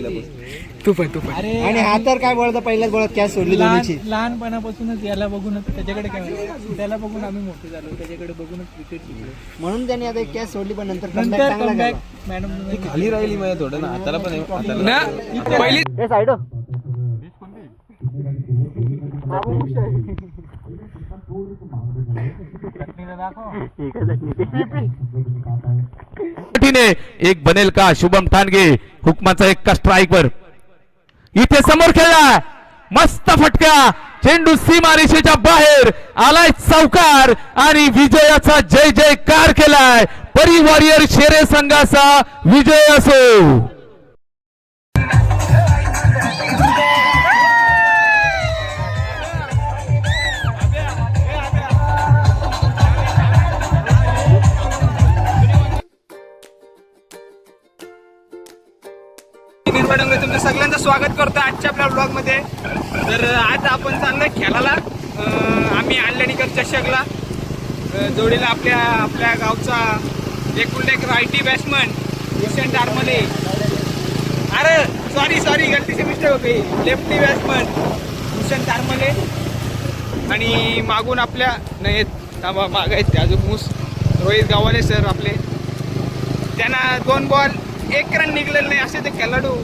पहिल्यापासून तू पण तू पण. अरे. आणि हा तर काय बोलतो पहिल्याच बोलत कॅच सोडली दोन्हीची? लहान लहानपणापासूनच याला बघूनच त्याच्याकडे काय त्याला बघून आम्ही मोठे झालो त्याच्याकडे बघूनच क्रिकेट शिकलो. म्हणून त्यांनी आता एक कॅच सोडली पण नंतर comeback नंतर चांगला कमबॅक केला. मॅडम खाली राहिली माझ्या थोडं ना हाताला पण आहे, हाताला. ना पहिली ए साईड हो. टीने एक बनेल का? शुभम ठाणगे हुकमाचा एक्का स्ट्राईक वर इथे समोर खेळला. मस्त फटका. चेंडू सीमारेषेच्या बाहेर. आलाय चौकार आणि विजयाचा जय जयकार केलाय. परी वॉरियर शेरे संघाचा विजय असो. स्वागत करतो आजच्या आपल्या ब्लॉगमध्ये तर आज आपण चाललोय खेळाला आम्ही आणल्यानीकर चषकला. जोडीला आपल्या आपल्या गावचा एकूण एक रायटी बॅट्समन भूषण टारमले अरे सॉरी सॉरी गलतीचे मिस्टेक होते लेफ्टी बॅट्समन भूषण टारमले आणि मागून आपल्या नाही थांबा माग आहेत ते अजून मूस रोहित गावाले सर आपले. त्यांना दोन बॉल एक रन निघलेलं नाही असे ते खेळाडू.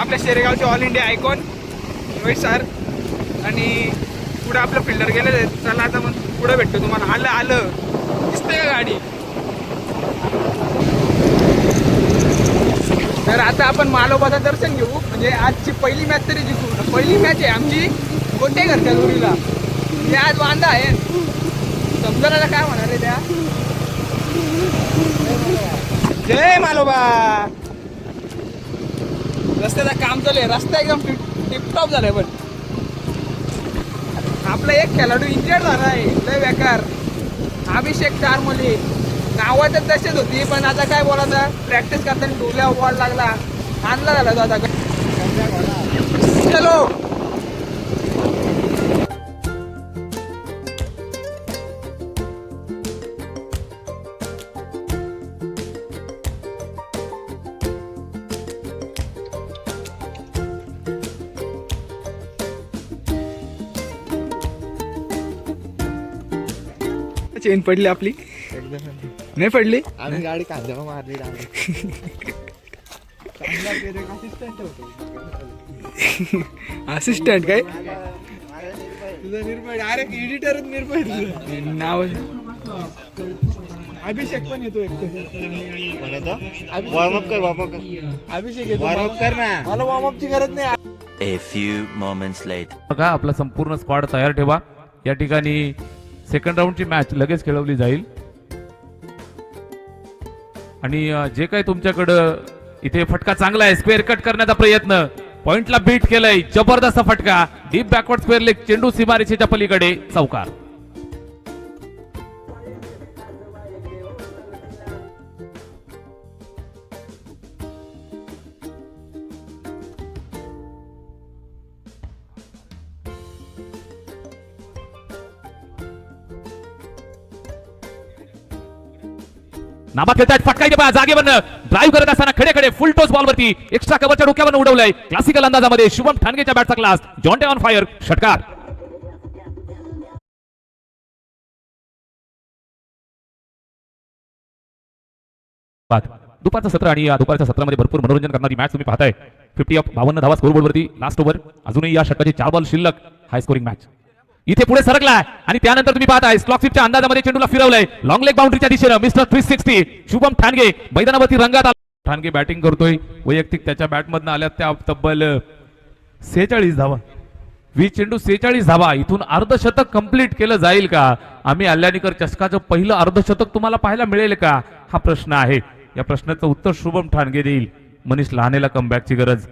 आपल्या शेरेगावचे all India icon Rohit sir आणि पुढे आपलं फिल्डर गेलं चला आता मग पुढे भेटतो तुम्हाला. आलं आलं. दिसतंय का गाडी? तर आता आपण मालोबाचं दर्शन घेऊ. म्हणजे आजची पहिली मॅच तरी जिंकू. पहिली मॅच आहे आमची कोणत्या घरच्या दोरीला ते आज वांदा आहे. समजायला काय म्हणाले आहे त्या? जय मालोबा! रस्त्याचं काम चालू आहे रस्ता एकदम टिपटॉप झालाय पण. आपला एक खेळाडू इंजर्ड झाला आहे लय बेकार. अभिषेक चारमोली नावातच तसेच होती पण आता काय बोलायचं? प्रॅक्टिस करताना डोल्या वॉर्ड लागला. आणला झाला तो आता. चेन पडली आपली. नाही पडली? आम्ही गाडी कांद्यावर मारली. असिस्टंट काय? तुझा निर्भय एडिटरच निर्भय तुझं. नाव अभिषेक पण येतो एक. वॉर्मअप कर वॉर्मअप कर. अभिषेक येतो. वॉर्मअप कर ना. मला वॉर्मअपची गरज नाही. A few moments later. बघा आपला संपूर्ण स्क्वॉड तयार ठेवा. या ठिकाणी सेकंड राऊंडची मॅच लगेच खेळवली जाईल. आणि जे काही तुमच्याकडं इथे फटका चांगला आहे स्क्वेअर कट करण्याचा प्रयत्न. पॉइंटला बीट केलाय जबरदस्त फटका. डीप बॅकवर्ड स्क्वेअर लेग चेंडू सीमारेषेच्या पलीकडे चौकार नाबा खेळतायत फटका इथे जागेवरनं. ड्राईव्ह करत असताना खडे खडे फुल टोस बॉलवरती एक्स्ट्रा कव्हरच्या डोक्यावर उडवलंय. क्लासिकल अंदाजामध्ये शुभम ठाणगेच्या बॅटचा क्लास जॉन्टे ऑन फायर षटकार. दुपारचं सत्र आणि या दुपारच्या सत्रामध्ये भरपूर मनोरंजन करणारी मॅच तुम्ही पाहताय. फिफ्टी ऑफ बावन्न धावा स्कोर वरती. लास्ट ओव्हर अजूनही या षटकाचे चार बॉल शिल्लक. हाय स्कोरिंग मॅच इथे पुढे सरकलाय. आणि त्यानंतर तुम्ही पाहताय स्लॉकशिपच्या अंदाजामध्ये चेंडूला फिरवलंय. लॉंग लेग बाउंड्रीच्या दिशेनं mister three sixty Shubham Thange मैदानावरती रंगात आला. ठाणगे बॅटिंग करतोय. वैयक्तिक त्याच्या बॅटमधनं आल्या त्या तब्बल सेहेचाळीस धावा. वीस चेंडू सेहेचाळीस धावा. इथून अर्धशतक कंप्लीट केलं जाईल का? आम्ही अल्यानीकर चषकाचं पहिलं अर्धशतक तुम्हाला पाहायला मिळेल का? हा प्रश्न आहे. या प्रश्नाचं उत्तर शुभम ठाणगे देईल. मनीष लहानेला कमबॅकची गरज.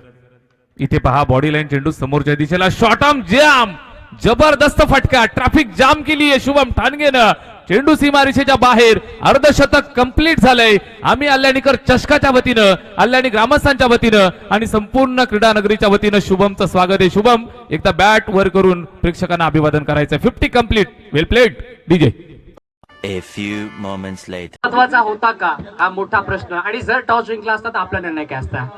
इथे पहा बॉडी लाईन चेंडू समोरच्या दिशेला. शॉर्ट आर्म जाम जबरदस्त फटका. ट्रॅफिक जाम केली आहे शुभम ठाणगेनं. चेंडू सीमारेषेच्या बाहेर. अर्धशतक कंप्लीट झालंय. आम्ही अल्यानीकर चषकाच्या वतीनं अल्यानी ग्रामस्थांच्या वतीनं आणि संपूर्ण क्रीडा नगरीच्या वतीनं शुभमचं स्वागत आहे. शुभम एकदा बॅट वर करून प्रेक्षकांना अभिवादन करायचं fifty complete well played DJ A few moments later. महत्त्वाचा होता का? हा मोठा प्रश्न. आणि जर टॉस जिंकला असता तर आपला निर्णय काय असता?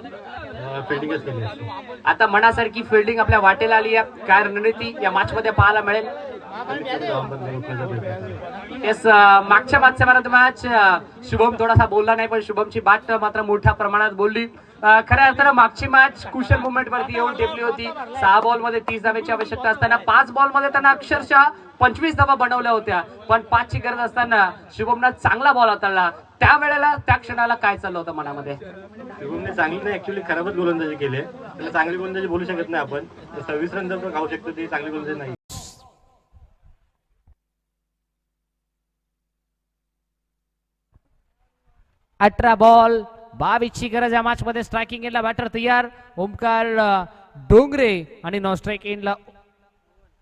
फिल्डिंगच केली असते. आता मनासारखी फिल्डिंग आपल्या वाटेला आली या काय रणनीती या मॅच मध्ये पाहायला मिळेल. येस मागच्या मागच्या मॅन मॅच शुभम थोडासा बोलला नाही पण शुभमची बाट मात्र मोठ्या प्रमाणात बोलली. खऱ्या अर्थानं मागची मॅच कुशल मुवमेंट वरती येऊन टेपली होती. सहा बॉलमध्ये तीस धाब्याची आवश्यकता असताना पाच बॉलमध्ये त्यांना अक्षरशः पंचवीस धावा बनवल्या होत्या. पण पाचची गरज असताना शुभमनं चांगला बॉल हाताळला. त्यावेळेला त्या क्षणाला काय चाललं होतं मनामध्ये? शुभमने चांगली नाही ऍक्च्युली खराबच गोलंदाजी केली आहे. त्याला चांगली गोलंदाजी बोलू शकत नाही आपण. सव्वीस रन जर तो खाऊ शकतो ती चांगली गोलंदाजी नाही. अठरा बॉल बावीसची गरज या मॅच मध्ये स्ट्रायकिंग एंडला बॅटर तयार. ओमकार डोंगरे आणि नॉन स्ट्राईक एंडला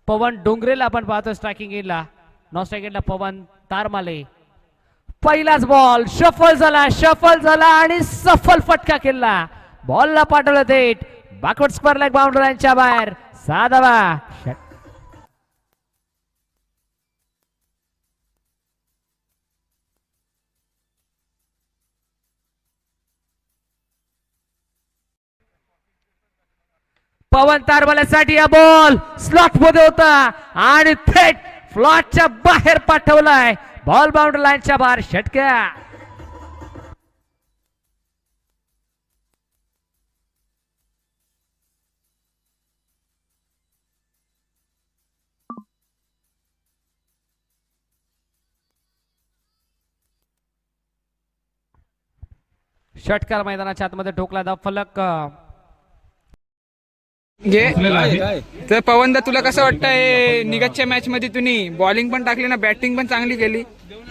पवन डोंगरेला आपण पाहतो स्ट्रायकिंग एंडला नॉन स्ट्राईक एंडला पवन तारमाले. पहिलाच बॉल शफल झाला शफल झाला आणि सफल फटका केला. बॉलला पाठवलं थेट. बॅकवर्ड स्क्वेअर लेग बाउंड्रीच्या बाहेर. साधावा पवन तारवाल्यासाठी हा बॉल स्लॉटमध्ये होता. आणि थेट फ्लॉटच्या बाहेर पाठवलाय. बॉल बाउंड्री लाईनच्या बाहेर षटक्या षटकार मैदानाच्या आतमध्ये ठोकला दा फलक. घे. तर पवनदा तुला कसं वाटतंय? निगतच्या मॅच मध्ये तुम्ही बॉलिंग पण टाकली ना बॅटिंग पण चांगली केली.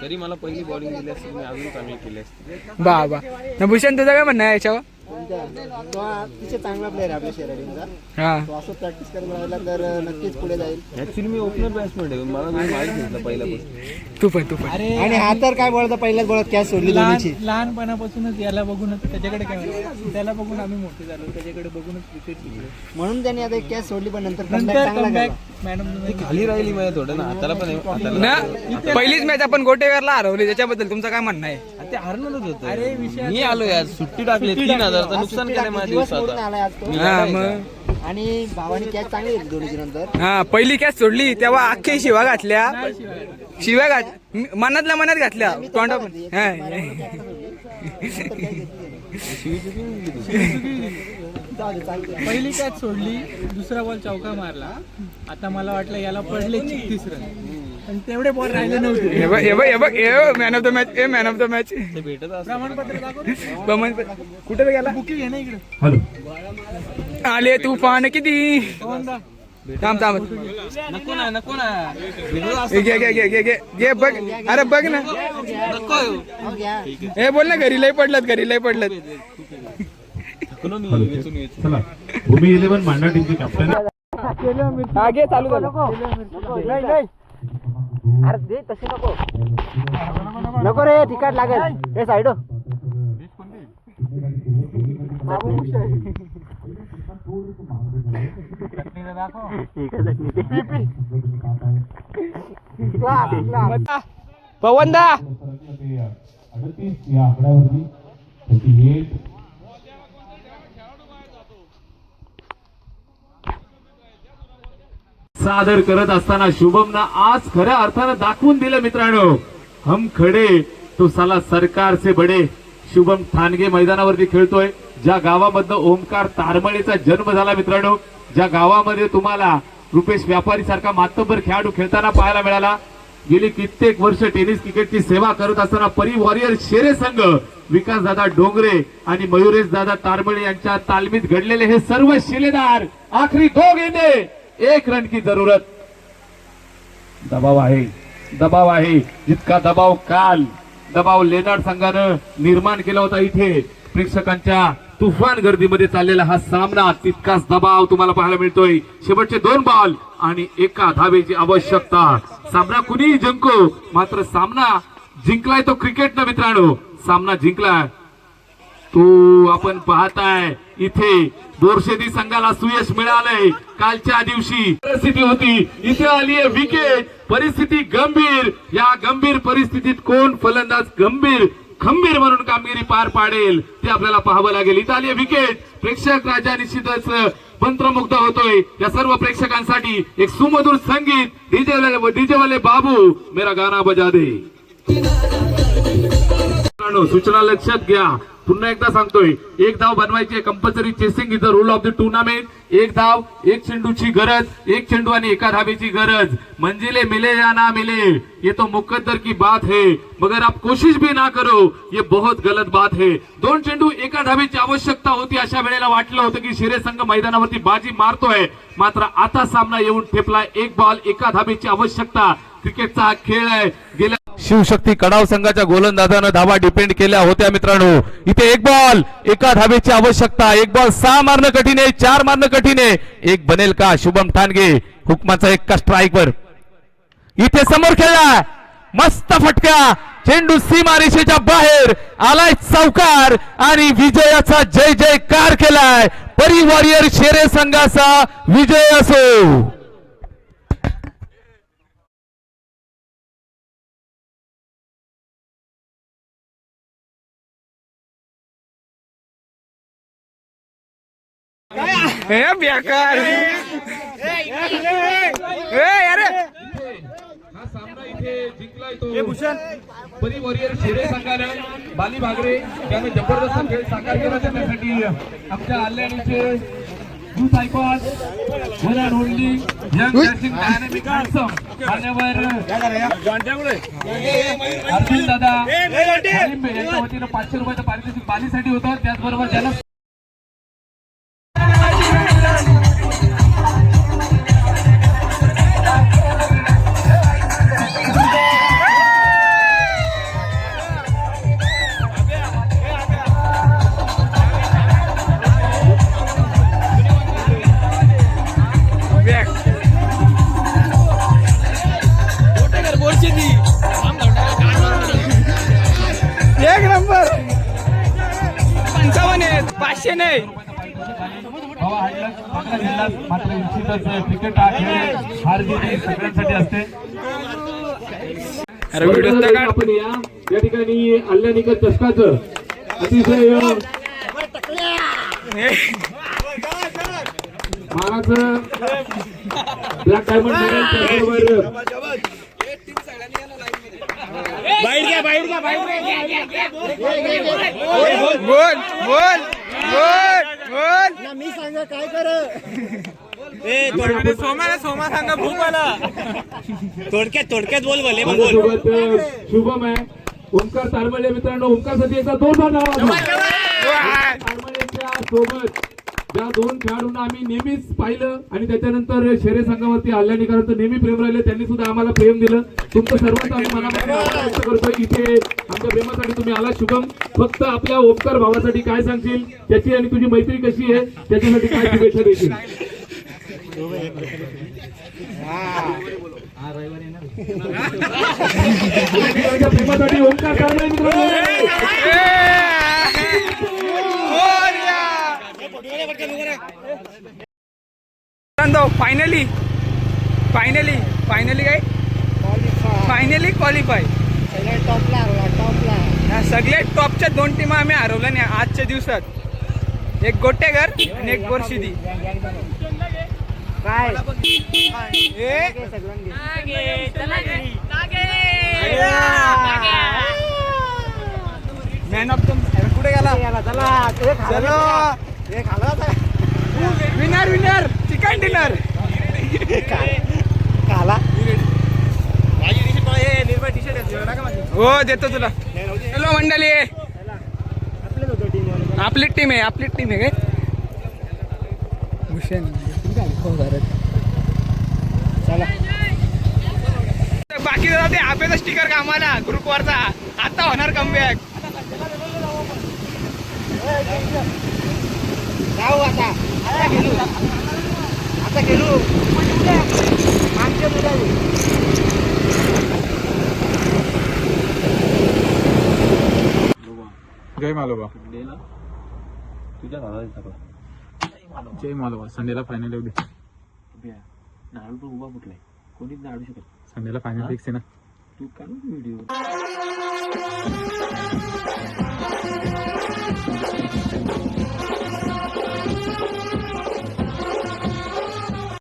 तरी मला पहिली बॉलिंग दिली असती मी अजून चांगली केली असती. बा बा. भूषण तुझं काय म्हणणं आहे याच्यावर? तो अतिशय चांगला प्लेअर आपल्या शेराडींचा. हा. तो असं प्रॅक्टिस करत राहिला तर नक्कीच पुढे जाईल. ऍक्च्युली मी ओपनर बॅट्समॅन आहे. मला तुम्ही माहीत घेतलं पहिल्यापासून. तू पण तू पण. अरे आणि हा तर काय बोलता पहिल्याच बोलत कॅच सोडली लहान लहानपणापासूनच याला बघूनच त्याच्याकडे काय त्याला बघून आम्ही मोठे झालो. त्याच्याकडे बघूनच क्रिकेट शिकलो. म्हणून त्यांनी आता एक कॅच सोडली पण नंतर comeback नंतर चांगला कमबॅक केला खाली राहिली माझ्या थोडं ना हाताला पण आहे- हाताला ना पहिलीच मॅच आपण गोटेकरला हरवली त्याच्याबद्दल तुमचं काय म्हणणं आहे? ते हरणारच होतं. अरे विषय मी आलो यार सुट्टी टाकली तीन हजारचं नुकसान केलं माझ्या दिवस दिवसात मोडून आलाय आज तो. हा मग? आणि भावाने कॅच चांगली घेतली दोन्हीची नंतर हा पहिली कॅच सोडली तेव्हा अख्खे शिवा घातल्या. शिव्या घात म- मनातल्या मनात घातल्या. तोंडा हा. पहिली कॅच सोडली दुसरा बॉल चौका मारला. आता मला वाटलं याला पडले छत्तीस रन. पण तेवढे बॉल राहिले नव्हते. हे बघ हे बघ हे बघ हे मॅन ऑफ द मॅच हे मॅन ऑफ द मॅच ते भेटत असतं प्रमाणपत्र दाखव. कुठे गेला बुकी घे ना इकडे. हॅलो. आले तुफान किती? पवनदा थांब थांब. नको ना नको ना. भेटत घे घे घे घे घे. घे बघ. अरे बघ ना. नको. हो, बोल ना घरी लय पडलं घरी लय पडलं थकलो मी वेचून वेचून चला. भूमी इलेव्हन मांडा टीमचे कॅप्टन हा घे चालू झालं. नाही, नाही. अरे दे तसे नको. नको रे तिकट लागेल. हे साईड हो. पवनदा अडतीस या आकड्यावरती. थर्टी एट सादर करत असताना शुभमनं आज खऱ्या अर्थानं दाखवून दिलं मित्रांनो. हम खडे तो साला सरकार से बडे. शुभम ठाणगे मैदानावरती खेळतोय. ज्या गावामधनं ओमकार तारमळेचा जन्म झाला मित्रांनो ज्या गावामध्ये तुम्हाला रुपेश व्यापारी सारखा मातब्बर खेळाडू खेळताना पाहायला मिळाला. गेली कित्येक वर्ष टेनिस क्रिकेटची सेवा करत असताना परी वॉरियर शेरे संघ विकास दादा डोंगरे आणि मयुरेश दादा तारमळे यांच्या तालमीत घडलेले हे सर्व शिलेदार आखरी दो गेंदे एक रन की जरूरत. दबाव आहे. दबाव आहे. जितका दबाव काल दबाव लेनाड संघानं निर्माण केला होता इथे प्रेक्षकांच्या तुफान गर्दीमध्ये चाललेला हा सामना तितकाच दबाव तुम्हाला पाहायला मिळतोय. शेवटचे दोन बॉल आणि एका धावेची आवश्यकता. सामना कुणीही जिंको मात्र सामना जिंकलाय तो क्रिकेट ना मित्रांनो. सामना जिंकलाय तो आपण पाहताय इथे दोरशेदी संघाला सुयश मिळालंय. कालच्या दिवशी परिस्थिती होती. इथे आली आहे विकेट. परिस्थिती गंभीर. या गंभीर परिस्थितीत कोण फलंदाज गंभीर खंबीर म्हणून कामगिरी पार पाडेल ते आपल्याला पाहावं लागेल. इथं आली विकेट. प्रेक्षक राजा निश्चितच मंत्रमुग्ध होतोय. या सर्व प्रेक्षकांसाठी एक सुमधुर संगीत. डीजे डीजेवाले बाबू मेरा गाना बजा दे. सूचना लक्षात घ्या. पुन्हा एकदा सांगतोय एक धाव बनवायची compulsory chasing is the rule of the tournament एक धाव एक चेंडूची गरज एक चेंडू आणि एका धाबेची गरज. मंजिले मिले या ना मिले ये तो मुकद्दर की बात है. मगर आप कोशिश भी ना करो ये बहुत गलत बात है. दोन चेंडू एका धाबेची आवश्यकता होती अशा वेळेला वाटलं होतं की शिरे संघ मैदानावरती बाजी मारतोय. मात्र आता सामना येऊन ठेपला एक बॉल एका धाबेची आवश्यकता. क्रिकेटचा हा खेळ आहे. गेल्या शिवशक्ती कडाव संघाच्या गोलंदाजानं धावा डिपेंड केल्या होत्या मित्रांनो. इथे एक बॉल एका धावेची आवश्यकता. एक बॉल सहा मारणं कठीण आहे चार मारणं कठीण आहे. एक बनेल का? शुभम ठाणगे हुकमाचा एक का स्ट्राईक वर इथे समोर खेळला. मस्त फटका. चेंडू सीमारेषेच्या बाहेर. आलाय चौकार आणि विजयाचा जय जयकार केलाय. परी वॉरियर शेरे संघाचा विजय असो. हे बेकार ए, अरे हा सामना इथे जिंकलाय तो परी वॉरियर शेरे संघानं बाली भागरे त्याने जबरदस्त खेळ साकार केला त्यासाठी आमच्या आल्याणीचे icon, one and only young dashing dynamic handsome, मान्यवर अर्जुन दादा कालिंबे यांच्या वतीनं पाचशे रुपयाचं पारितोषिक बालीसाठी होतं त्याचबरोबर ज्याला पाचशे नाही. मात्र निश्चितच क्रिकेट हा खेळ हार जीत सगळ्यांसाठी असते अरे व्हिडिओ तर काढ. आपण या. या ठिकाणी अल्ल्यानिका चषकाचं अतिशय मानाचं ब्लॅक डायमंड त्याचबरोबर बोल बोल बोल. बोल मी सांगा काय कर? सोमाला सोमा सांगा भूक आला थोडक्यात थोडक्यात बोल बोले. माझ्यासोबत अ, शुभम आहे. ओंकार तारमळे मित्रांनो ओंकारसाठी एकदा दोन नाव तारमळेच्या सोबत ज्या दोन खेळाडूंना आम्ही नेहमीच पाहिलं आणि त्याच्यानंतर शेरे संघावरती आल्यानिकांतर नेहमी प्रेम राहिले. त्यांनी सुद्धा आम्हाला प्रेम दिलं. तुमचं सर्वांचं आम्ही मनापासून आभार व्यक्त करतोय. इथे आमच्या प्रेमासाठी तुम्ही आला शुभम. फक्त आपल्या ओंकार भावासाठी काय सांगशील? त्याची आणि तुझी मैत्री कशी आहे? त्याच्यासाठी काय शुभेच्छा देशील? प्रेमासाठी ओंकार मित्रांनो. फायनली फायनली फायनली काय? फायनली क्वालिफाय सगळ्या टॉपच्या दोन टीम आम्ही हरवल्या नाही आजच्या दिवसात. एक गोटेगर आणि एक बोरशिदी. काय? मॅन ऑफ द कुठे गेला? चला. विनर विनर चिकन डिनर खाला हो देतो तुला. हॅलो मंडळी. आपली टीम आहे आपली टीम आहे काय? भूषण बाकी ते आपेचा स्टिकर कामाला ग्रुपवरचा आता होणार कमबॅक जाऊ आता. आता गेलो आता गेलो आमच्या मुलाला जय मालोबा. जय मालोबा. संडेला फायनल येऊ दे. नारळ पण उभा फुटलाय कोणीच नाडू शकत संडेला फायनल फिक्स आहे ना. तू काढ व्हिडिओ